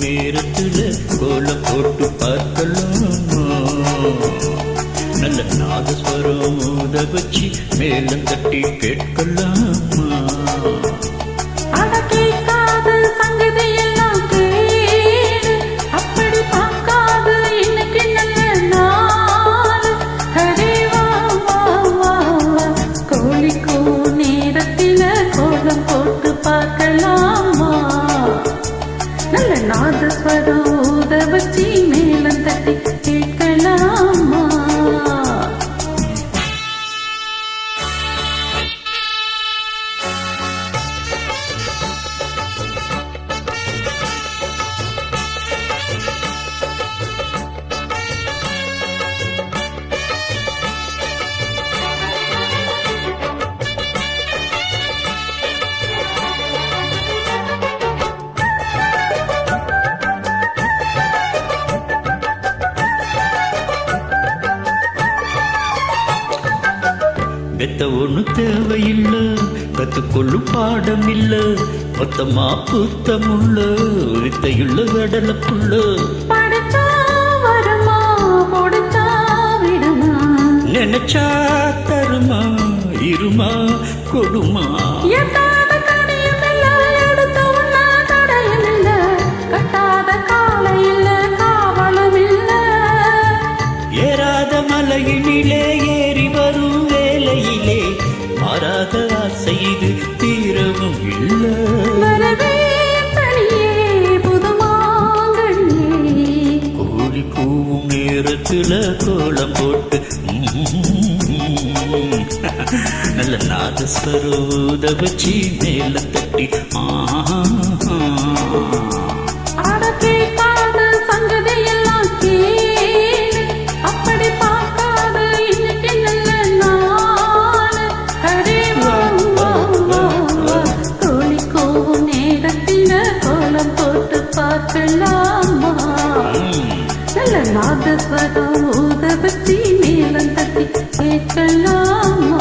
நேரத்துல கோலப்போட்டு பார்க்கலாம் நல்ல நாதஸ்வரம் ஊத வச்சு மேலும் தட்டி கேட்கலாமா? அட கேட்காத சங்கதி எல்லாம் கேளு அப்படி வெத்த ஒண்ணு தேவையில்ல. கத்துக்கொள்ளும் பாடம் இல்ல மொத்தமா புத்தமுள்ள. வித்தையுள்ள கடல புள்ள நினைச்சா தருமா? இருமா? கொடுமா? எட்டாத கனியும் ஆசை இது தீரவும் இல்ல கோழி கூவும் நேரத்துல கோலம் போட்டு. நல்ல நாதஸ்வரூத வச்சு மேல தட்டி நாதஸ்வரம் நீளம் தட்டி கேட்கலாமா?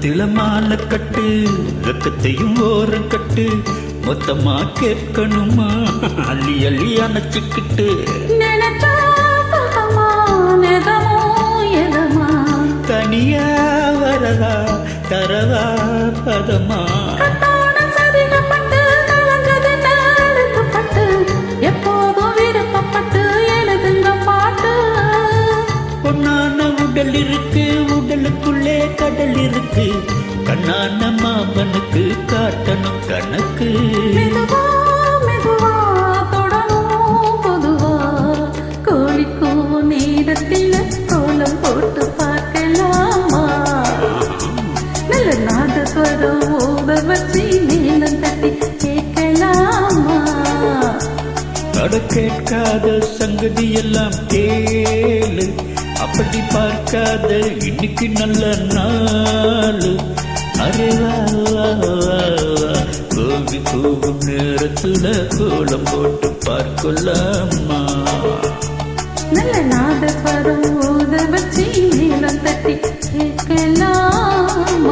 மொத்தத்தில மாலை கட்டு வெக்கத்தையும் ஓரம் கட்டு. மொத்தமா கேட்கணுமா? அள்ளி அள்ளி அணைச்சிக்கிட்டு. தனியா வரதா தரவா பதமா? உடல் இருக்கு கடல் இருக்கு. கண்ணான மாமனுக்கு காட்டணும் கணக்கு. மெதுவா மெதுவா தொடரும் பொதுவா. கோழிக்கோ நேரத்தில் கோலம் போட்டு பார்க்கலாமா? நல்ல நாதஸ்வரம் ஓத வச்சு மேலம் தட்டி கேட்கலாமா? கேட்காத சங்கதி எல்லாம் கேளு. அப்படி பார்க்காத இன்னைக்கு நல்ல நாள். கோபி கூவும் நேரத்துல கோலம் போட்டு பார்க்கலாமா? நல்ல நாதஸ்வரம் ஊத வச்சு நீளம் தட்டி கேட்கலாம்.